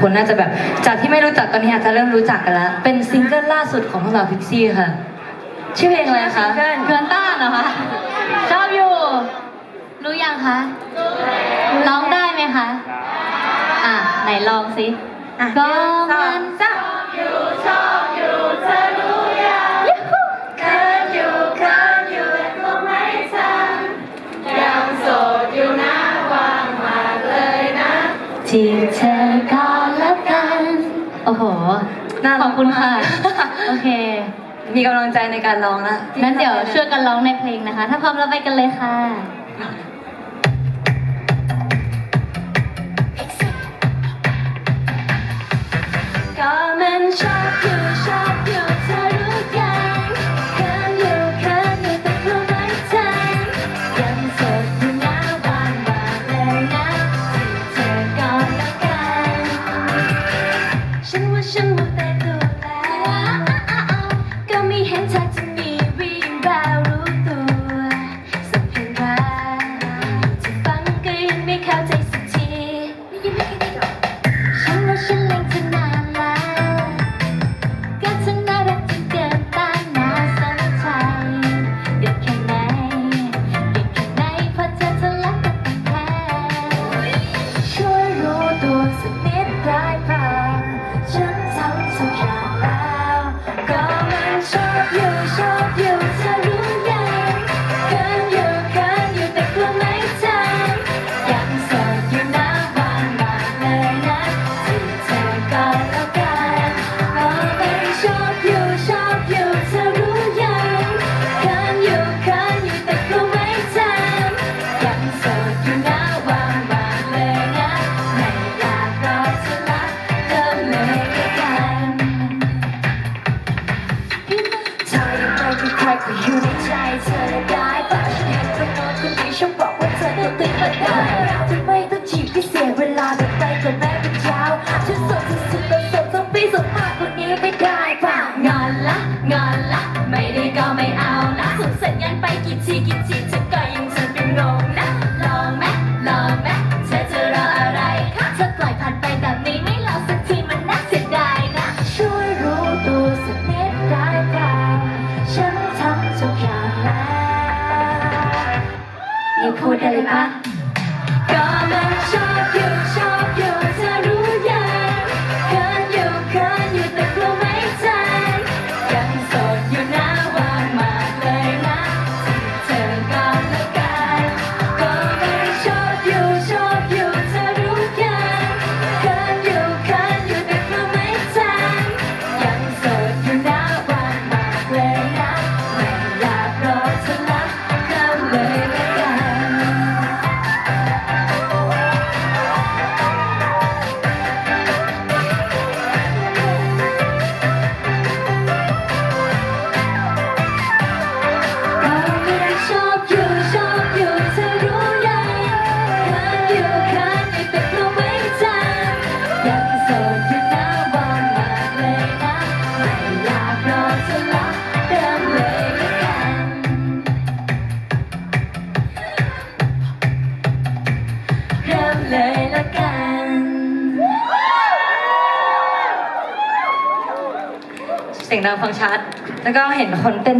คนน่าจะแบบจากที่ไม่รู้จักตอนนี้อาจจะเริ่มรู้จักกันแล้ว เป็นซิงเกิลล่าสุดของพวกเราพิกซี่ค่ะ ชื่อเพลงอะไรคะเกินต้านเหรอคะชอบอยู่ รู้ยังคะร้องได้ไหมคะ อะ ไหนลองสิอะก็หนึ่งสอมังนสา จีบเธอก่อนแล้วกัน โอ้โห น่าขรัอกบคุณค่ะมากโอเค มีกำลังใจในการร้องละนั้นเดี๋ยวช่วยกันร้องในเพลงนะคะ ถ้าพร้อมเราไปกันเลยค่ะก็ เห็นเธอจะมีวี่แววรู้ตัวสักเพียงไรจะฟังก็ยังไม่เข้าใจสักที อยู่ชอบอยู่เธอรู้ยังเกินอยู่เกินอยู่แต่กลัวไม่ทันยังโสดอยู่นะวางมากเลยนะที่เธอก่อนแล้วกันก็มันชอบอยู่ชอบอยู่เธอรู้ยังเกินอยู่เกินอยู่แต่กลัวไม่ทันยังโสดอยู่นะวาง ก็อยู่ในใจเธอและได้ปะฉันเห็นคนนอนคนนี้ชอบบอกว่าเธอตัวติดมาได้จำไม่ต้องจีบให้เสียเวลาแบบไปก่อนแม่เป็นเช้าฉันโสดสุดๆแล้วโสดต้องปีสดมากกว่านี้ไม่ได้ป่ะงานละงานละ นี่พูดได้เลยปะก็มันชอบอยู่ชอบ เสียงดังฟังชัด แล้วก็เห็นคนเต้น